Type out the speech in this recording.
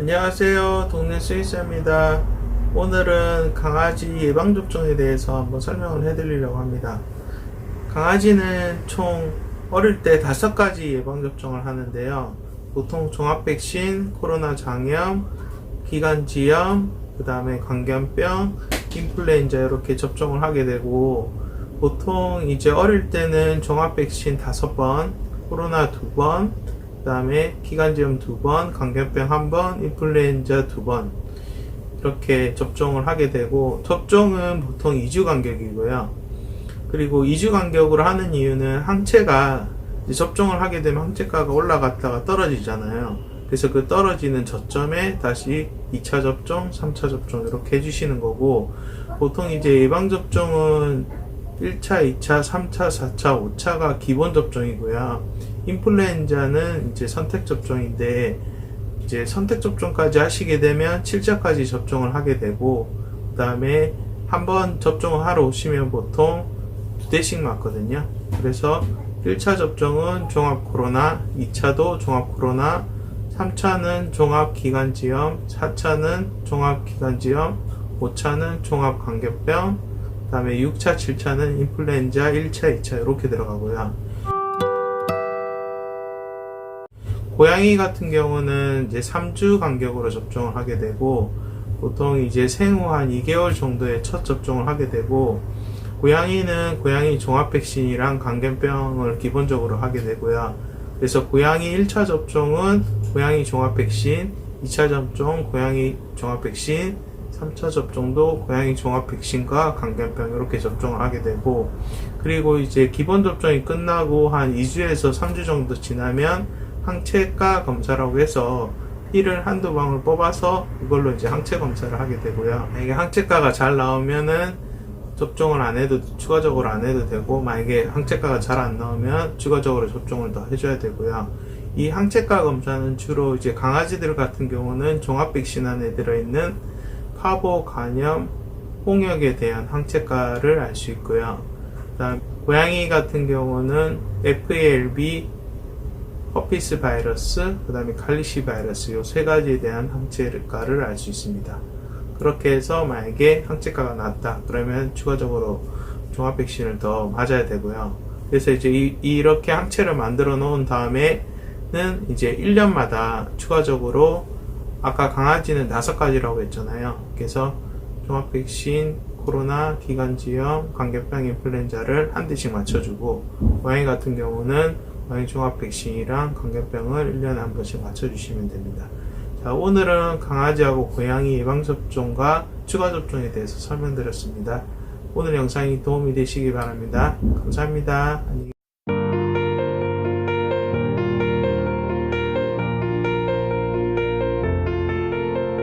안녕하세요. 동네 스위스입니다. 오늘은 강아지 예방접종에 대해서 한번 설명을 해드리려고 합니다. 강아지는 총 어릴 때 다섯 가지 예방접종을 하는데요. 보통 종합백신, 코로나 장염, 기관지염, 그 다음에 광견병, 인플루엔자 이렇게 접종을 하게 되고 보통 이제 어릴 때는 종합백신 다섯 번, 코로나 두 번, 그 다음에 기관지염 두 번, 광견병 한 번, 인플루엔자 두 번 이렇게 접종을 하게 되고 접종은 보통 2주 간격이고요. 그리고 2주 간격으로 하는 이유는 항체가 접종을 하게 되면 항체가가 올라갔다가 떨어지잖아요. 그래서 그 떨어지는 저점에 다시 2차 접종, 3차 접종 이렇게 해주시는 거고 보통 이제 예방접종은 1차, 2차, 3차, 4차, 5차가 기본 접종이고요. 인플루엔자는 이제 선택 접종인데 이제 선택 접종까지 하시게 되면 7차까지 접종을 하게 되고 그 다음에 한번 접종을 하러 오시면 보통 두 대씩 맞거든요. 그래서 1차 접종은 종합 코로나, 2차도 종합 코로나, 3차는 종합 기관지염, 4차는 종합 기관지염, 5차는 종합 광견병, 그 다음에 6차, 7차는 인플루엔자 1차, 2차 이렇게 들어가고요. 고양이 같은 경우는 이제 3주 간격으로 접종을 하게 되고 보통 이제 생후 한 2개월 정도에 첫 접종을 하게 되고 고양이는 고양이 종합 백신이랑 광견병을 기본적으로 하게 되고요. 그래서 고양이 1차 접종은 고양이 종합 백신, 2차 접종 고양이 종합 백신, 3차 접종도 고양이 종합 백신과 광견병 이렇게 접종을 하게 되고 그리고 이제 기본 접종이 끝나고 한 2주에서 3주 정도 지나면 항체가 검사라고 해서 피를 한두 방울 뽑아서 그걸로 이제 항체 검사를 하게 되고요. 이게 항체가가 잘 나오면은 접종을 안 해도 추가적으로 안 해도 되고 만약에 항체가가 잘 안 나오면 추가적으로 접종을 더 해줘야 되고요. 이 항체가 검사는 주로 이제 강아지들 같은 경우는 종합 백신 안에 들어있는 파보, 간염, 홍역에 대한 항체가를 알 수 있고요. 그다음 고양이 같은 경우는 FALB, 허피스 바이러스, 그 다음에 칼리시 바이러스 요 세 가지에 대한 항체가를 알 수 있습니다. 그렇게 해서 만약에 항체가가 낮다 그러면 추가적으로 종합 백신을 더 맞아야 되고요. 그래서 이제 이, 이렇게 항체를 만들어 놓은 다음에는 이제 1년마다 추가적으로 아까 강아지는 다섯 가지라고 했잖아요. 그래서 종합 백신, 코로나, 기관지염, 광견병, 인플루엔자를 한 대씩 맞춰주고 고양이 같은 경우는 고양이 종합 백신이랑 광견병을 1년에 한 번씩 맞춰주시면 됩니다. 자, 오늘은 강아지하고 고양이 예방접종과 추가 접종에 대해서 설명드렸습니다. 오늘 영상이 도움이 되시기 바랍니다. 감사합니다. 안녕히